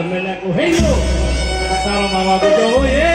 တော့မဲလက်ကိုဟိတ်လို့စာရမမကိုတော်ဟိုးရေ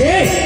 ဟေး